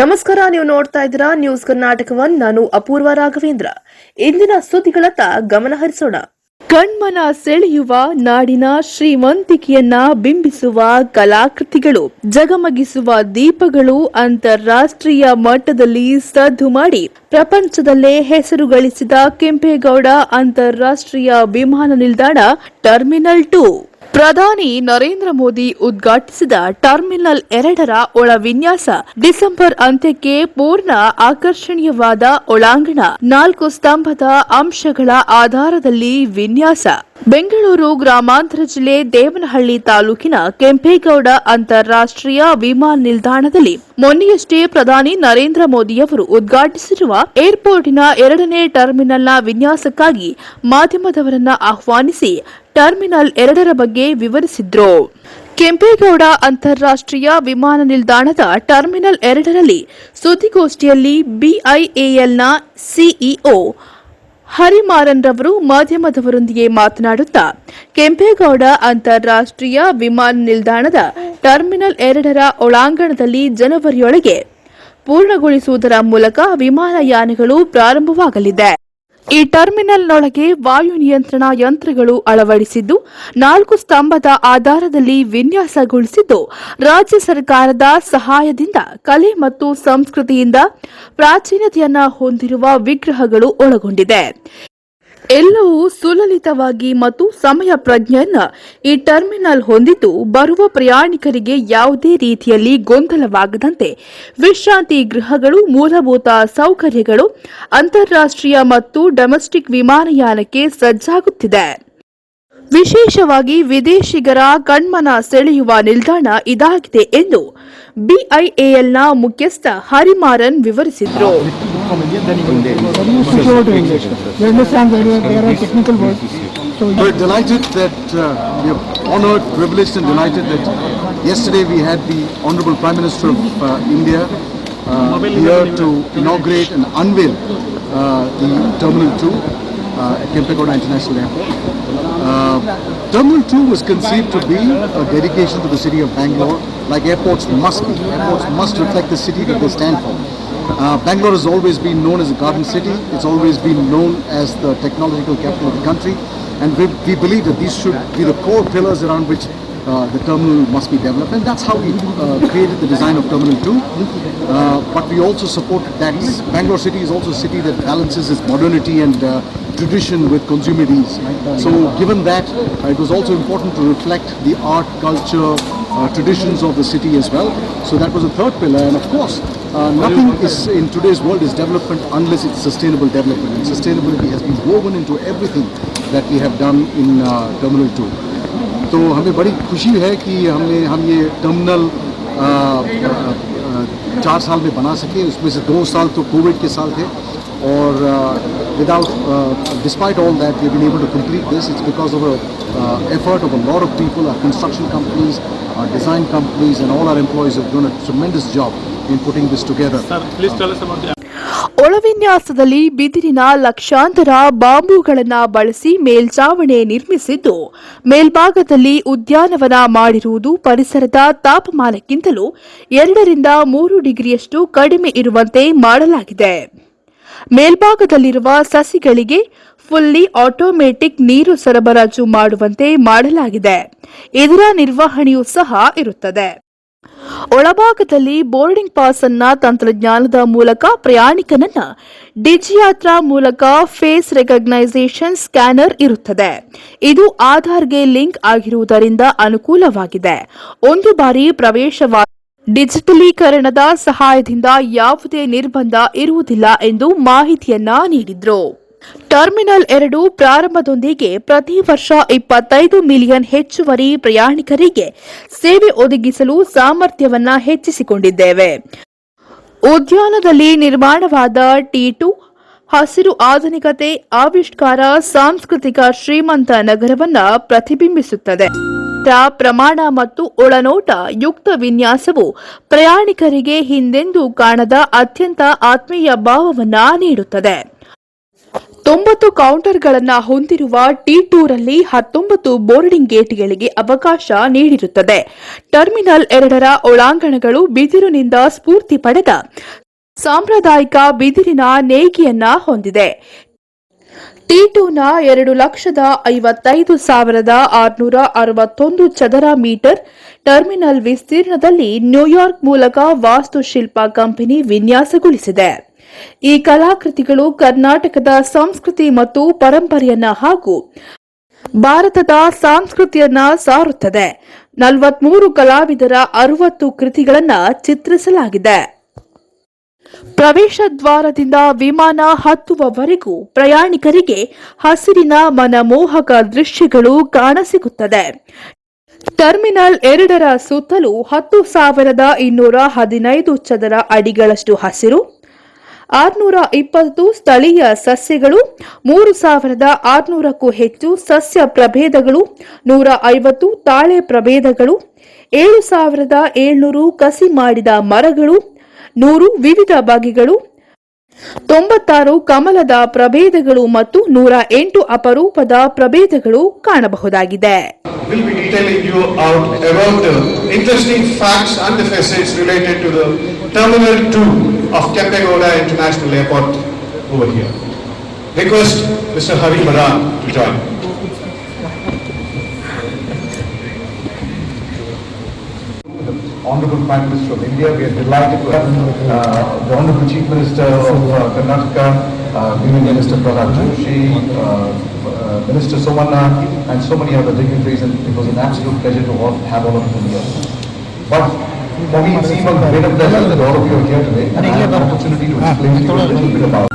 ನಮಸ್ಕಾರ, ನೀವು ನೋಡ್ತಾ ಇದ್ದೀರಾ ನ್ಯೂಸ್ ಕರ್ನಾಟಕವನ್ ನಾನು ಅಪೂರ್ವ ರಾಘವೇಂದ್ರ. ಇಂದಿನ ಸುದ್ದಿಗಳತ್ತ ಗಮನ ಹರಿಸೋಣ. ಕಣ್ಮನ ಸೆಳೆಯುವ ನಾಡಿನ ಶ್ರೀಮಂತಿಕೆಯನ್ನ ಬಿಂಬಿಸುವ ಕಲಾಕೃತಿಗಳು, ಜಗಮಗಿಸುವ ದೀಪಗಳು ಅಂತಾರಾಷ್ಟ್ರೀಯ ಮಟ್ಟದಲ್ಲಿ ಸದ್ದು ಮಾಡಿ, ಪ್ರಪಂಚದಲ್ಲೇ ಹೆಸರು ಗಳಿಸಿದ ಕೆಂಪೇಗೌಡ ಅಂತಾರಾಷ್ಟ್ರೀಯ ವಿಮಾನ ನಿಲ್ದಾಣ ಟರ್ಮಿನಲ್ ಟೂ. ಪ್ರಧಾನಿ ನರೇಂದ್ರ ಮೋದಿ ಉದ್ಘಾಟಿಸಿದ ಟರ್ಮಿನಲ್ ಎರಡರ ಒಳ ವಿನ್ಯಾಸ ಡಿಸೆಂಬರ್ ಅಂತ್ಯಕ್ಕೆ ಪೂರ್ಣ ಆಕರ್ಷಣೀಯವಾದ ಒಳಾಂಗಣ ನಾಲ್ಕು ಸ್ತಂಭದ ಅಂಶಗಳ ಆಧಾರದಲ್ಲಿ ವಿನ್ಯಾಸ. ಬೆಂಗಳೂರು ಗ್ರಾಮಾಂತರ ಜಿಲ್ಲೆ ದೇವನಹಳ್ಳಿ ತಾಲೂಕಿನ ಕೆಂಪೇಗೌಡ ಅಂತಾರಾಷ್ಟ್ರೀಯ ವಿಮಾನ ನಿಲ್ದಾಣದಲ್ಲಿ ಮೊನ್ನೆಯಷ್ಟೇ ಪ್ರಧಾನಿ ನರೇಂದ್ರ ಮೋದಿಯವರು ಉದ್ಘಾಟಿಸಿರುವ ಏರ್ಪೋರ್ಟಿನ ಎರಡನೇ ಟರ್ಮಿನಲ್ನ ವಿನ್ಯಾಸಕ್ಕಾಗಿ ಮಾಧ್ಯಮದವರನ್ನ ಆಹ್ವಾನಿಸಿ ಟರ್ಮಿನಲ್ ಎರಡರ ಬಗ್ಗೆ ವಿವರಿಸಿದ್ರು. ಕೆಂಪೇಗೌಡ ಅಂತಾರಾಷ್ಟ್ರೀಯ ವಿಮಾನ ನಿಲ್ದಾಣದ ಟರ್ಮಿನಲ್ ಎರಡರಲ್ಲಿ ಸುದ್ದಿಗೋಷ್ಠಿಯಲ್ಲಿ ಬಿಐಎಎಲ್ನ ಸಿಇಒ ಹರಿಮಾರನ್ ರವರು ಮಾಧ್ಯಮದವರೊಂದಿಗೆ ಮಾತನಾಡುತ್ತಾ, ಕೆಂಪೇಗೌಡ ಅಂತಾರಾಷ್ಟ್ರೀಯ ವಿಮಾನ ನಿಲ್ದಾಣದ ಟರ್ಮಿನಲ್ ಎರಡರ ಒಳಾಂಗಣದಲ್ಲಿ ಜನವರಿಯೊಳಗೆ ಪೂರ್ಣಗೊಳಿಸುವುದರ ಮೂಲಕ ವಿಮಾನಯಾನಗಳು ಪ್ರಾರಂಭವಾಗಲಿದೆ. ಈ ಟರ್ಮಿನಲ್ನೊಳಗೆ ವಾಯು ನಿಯಂತ್ರಣ ಯಂತ್ರಗಳು ಅಳವಡಿಸಿದ್ದು, ನಾಲ್ಕು ಸ್ತಂಭದ ಆಧಾರದಲ್ಲಿ ವಿನ್ಯಾಸಗೊಳಿಸಿದ್ದು, ರಾಜ್ಯ ಸರ್ಕಾರದ ಸಹಾಯದಿಂದ ಕಲೆ ಮತ್ತು ಸಂಸ್ಕೃತಿಯಿಂದ ಪ್ರಾಚೀನತೆಯನ್ನು ಹೊಂದಿರುವ ವಿಗ್ರಹಗಳು ಒಳಗೊಂಡಿದೆ. ಎಲ್ಲವೂ ಸುಲಲಿತವಾಗಿ ಮತ್ತು ಸಮಯ ಪ್ರಜ್ಞೆಯನ್ನು ಈ ಟರ್ಮಿನಲ್ ಹೊಂದಿದ್ದು ಬರುವ ಪ್ರಯಾಣಿಕರಿಗೆ ಯಾವುದೇ ರೀತಿಯಲ್ಲಿ ಗೊಂದಲವಾಗದಂತೆ ವಿಶ್ರಾಂತಿ ಗೃಹಗಳು, ಮೂಲಭೂತ ಸೌಕರ್ಯಗಳು, ಅಂತಾರಾಷ್ಟ್ರೀಯ ಮತ್ತು ಡೊಮೆಸ್ಟಿಕ್ ವಿಮಾನಯಾನಕ್ಕೆ ಸಜ್ಜಾಗುತ್ತಿದೆ. ವಿಶೇಷವಾಗಿ ವಿದೇಶಿಗರ ಕಣ್ಮನ ಸೆಳೆಯುವ ನಿಲ್ದಾಣ ಇದಾಗಿದೆ ಎಂದು ಬಿಐಎಎಲ್ನ ಮುಖ್ಯಸ್ಥ ಹರಿಮಾರನ್ ವಿವರಿಸಿದರು from India, then you will switch over to English. You understand there are, there are technical words. So We're delighted that uh, we are honored, privileged and delighted that yesterday we had the Honorable Prime Minister of uh, India uh, here to inaugurate and unveil uh, the Terminal 2 uh, at Kempegoda International Airport. Uh, Terminal 2 was conceived to be a dedication to the city of Bangalore, like airports must be. Airports must reflect the city that they stand for. Uh, Bangalore has always been known as a garden city. It's always been known as the technological capital of the country. And we, we believe that these should be the core pillars around which the terminal must be developed. And that's how we uh, created the design of Terminal 2. Uh, but we also support that Bangalore city is also a city that balances its modernity and uh, tradition with consumer ease. So given that, uh, it was also important to reflect the art, culture, uh, traditions of the city as well. So that was a third pillar. And of course, uh, nothing is in today's world is development unless it's sustainable development. And sustainability has been woven into everything that we have done in uh, Terminal 2. तो हमें बड़ी खुशी है कि हमने हम ये terminal चार साल में बना सके उसमें से दो साल तो कोविड के साल थे और without despite all that we been able to complete this it's because of effort of a lot of people are construction companies have done a tremendous job in putting this together. Sir, please tell us about the ಒಳವಿನ್ಯಾಸದಲ್ಲಿ ಬಿದಿರಿನ ಲಕ್ಷಾಂತರ ಬಾಂಬುಗಳನ್ನು ಬಳಸಿ ಮೇಲ್ಚಾವಣಿ ನಿರ್ಮಿಸಿದ್ದು, ಮೇಲ್ಭಾಗದಲ್ಲಿ ಉದ್ಯಾನವನ ಮಾಡಿರುವುದು ಪರಿಸರದ ತಾಪಮಾನಕ್ಕಿಂತಲೂ ಎರಡರಿಂದ ಮೂರು ಡಿಗ್ರಿಯಷ್ಟು ಕಡಿಮೆ ಇರುವಂತೆ ಮಾಡಲಾಗಿದೆ. ಮೇಲ್ಭಾಗದಲ್ಲಿರುವ ಸಸಿಗಳಿಗೆ ಫುಲ್ಲಿ ಆಟೋಮೆಟಿಕ್ ನೀರು ಸರಬರಾಜು ಮಾಡುವಂತೆ ಮಾಡಲಾಗಿದೆ. ಇದರ ನಿರ್ವಹಣೆಯೂ ಸಹ ಇರುತ್ತದೆ. ಒಳಭಾಗದಲ್ಲಿ ಬೋರ್ಡಿಂಗ್ ಪಾಸ್ ಅನ್ನ ತಂತ್ರಜ್ಞಾನದ ಮೂಲಕ ಪ್ರಯಾಣಿಕನನ್ನ ಡಿಜಿಯಾತ್ರಾ ಮೂಲಕ ಫೇಸ್ ರೆಕಗ್ನೈಸೇಷನ್ ಸ್ಕ್ಯಾನರ್ ಇರುತ್ತದೆ. ಇದು ಆಧಾರ್ಗೆ ಲಿಂಕ್ ಆಗಿರುವುದರಿಂದ ಅನುಕೂಲವಾಗಿದೆ. ಒಂದು ಬಾರಿ ಪ್ರವೇಶವಾದ ಡಿಜಿಟಲೀಕರಣದ ಸಹಾಯದಿಂದ ಯಾವುದೇ ನಿರ್ಬಂಧ ಇರುವುದಿಲ್ಲ ಎಂದು ಮಾಹಿತಿಯನ್ನ ನೀಡಿದ್ರು. ಟರ್ಮಿನಲ್ ಎರಡು ಪ್ರಾರಂಭದೊಂದಿಗೆ ಪ್ರತಿ ವರ್ಷ ಇಪ್ಪತ್ತೈದು ಮಿಲಿಯನ್ ಹೆಚ್ಚುವರಿ ಪ್ರಯಾಣಿಕರಿಗೆ ಸೇವೆ ಒದಗಿಸಲು ಸಾಮರ್ಥ್ಯವನ್ನ ಹೆಚ್ಚಿಸಿಕೊಂಡಿದ್ದೇವೆ. ಉದ್ಯಾನದಲ್ಲಿ ನಿರ್ಮಾಣವಾದ ಟಿ ಟು, ಹಸಿರು ಆಧುನಿಕತೆ, ಆವಿಷ್ಕಾರ, ಸಾಂಸ್ಕೃತಿಕ ಶ್ರೀಮಂತ ನಗರವನ್ನ ಪ್ರತಿಬಿಂಬಿಸುತ್ತದೆ. ಪ್ರಮಾಣ ಮತ್ತು ಒಳನೋಟ ಯುಕ್ತ ವಿನ್ಯಾಸವು ಪ್ರಯಾಣಿಕರಿಗೆ ಹಿಂದೆಂದೂ ಕಾಣದ ಅತ್ಯಂತ ಆತ್ಮೀಯ ಭಾವವನ್ನ ನೀಡುತ್ತದೆ. ತೊಂಬತ್ತು ಕೌಂಟರ್ಗಳನ್ನು ಹೊಂದಿರುವ ಟಿ ಟೂರಲ್ಲಿ ಹತ್ತೊಂಬತ್ತು ಬೋರ್ಡಿಂಗ್ ಗೇಟ್ಗಳಿಗೆ ಅವಕಾಶ ನೀಡಿರುತ್ತದೆ. ಟರ್ಮಿನಲ್ ಎರಡರ ಒಳಾಂಗಣಗಳು ಬಿದಿರಿನಿಂದ ಸ್ಫೂರ್ತಿ ಪಡೆದ ಸಾಂಪ್ರದಾಯಿಕ ಬಿದಿರಿನ ನೇಗಿಯನ್ನ ಹೊಂದಿದೆ. ಟಿ ಟೂನ ಎರಡು ಲಕ್ಷದ ಐವತ್ತೈದು ಸಾವಿರದ ಆರುನೂರ ಅರವತ್ತೊಂದು ಚದರ ಮೀಟರ್, ಟರ್ಮಿನಲ್ ವಿಸ್ತೀರ್ಣದಲ್ಲಿ ನ್ಯೂಯಾರ್ಕ್ ಮೂಲಕ ವಾಸ್ತುಶಿಲ್ಪ ಕಂಪನಿ ವಿನ್ಯಾಸಗೊಳಿಸಿದೆ. ಈ ಕಲಾಕೃತಿಗಳು ಕರ್ನಾಟಕದ ಸಂಸ್ಕೃತಿ ಮತ್ತು ಪರಂಪರೆಯನ್ನ ಹಾಗೂ ಭಾರತದ ಸಂಸ್ಕೃತಿಯನ್ನ ಸಾರುತ್ತದೆ. ನಲವತ್ಮೂರು ಕಲಾವಿದರ ಅರವತ್ತು ಕೃತಿಗಳನ್ನ ಚಿತ್ರಿಸಲಾಗಿದೆ. ಪ್ರವೇಶ ದ್ವಾರದಿಂದ ವಿಮಾನ ಹತ್ತುವವರೆಗೂ ಪ್ರಯಾಣಿಕರಿಗೆ ಹಸಿರಿನ ಮನಮೋಹಕ ದೃಶ್ಯಗಳು ಕಾಣಸಿಗುತ್ತದೆ. ಟರ್ಮಿನಲ್ ಎರಡರ ಸುತ್ತಲೂ ಹತ್ತು ಸಾವಿರದ ಇನ್ನೂರ ಹದಿನೈದು ಚದರ ಅಡಿಗಳಷ್ಟು ಹಸಿರು ಆರುನೂರ ಇಪ್ಪತ್ತು ಸ್ಥಳೀಯ ಸಸ್ಯಗಳು, ಮೂರು ಸಾವಿರದ ಆರುನೂರಕ್ಕೂ ಹೆಚ್ಚು ಸಸ್ಯ ಪ್ರಭೇದಗಳು, ನೂರ ಐವತ್ತು ತಾಳೆ ಪ್ರಭೇದಗಳು, ಏಳು ಸಾವಿರದ ಏಳ್ನೂರು ಕಸಿ ಮಾಡಿದ ಮರಗಳು, ನೂರು ವಿವಿಧ ಬಗೆಗಳು ತೊಂಬತ್ತಾರು ಕಮಲದ ಪ್ರಭೇದಗಳು ಮತ್ತು ನೂರ ಎಂಟು ಅಪರೂಪದ ಪ್ರಭೇದಗಳು ಕಾಣಬಹುದಾಗಿದೆ. Honorable Prime Minister of India. We are delighted to have uh, the Honorable Chief Minister of uh, Karnataka, uh, Minister Pralad Joshi, uh, uh, Minister Somanna, and so many other dignitaries, and it was an absolute pleasure to all, have all of them here. But for me, it's even greater pleasure that all of you are here today, and I have the opportunity to explain to you a little bit about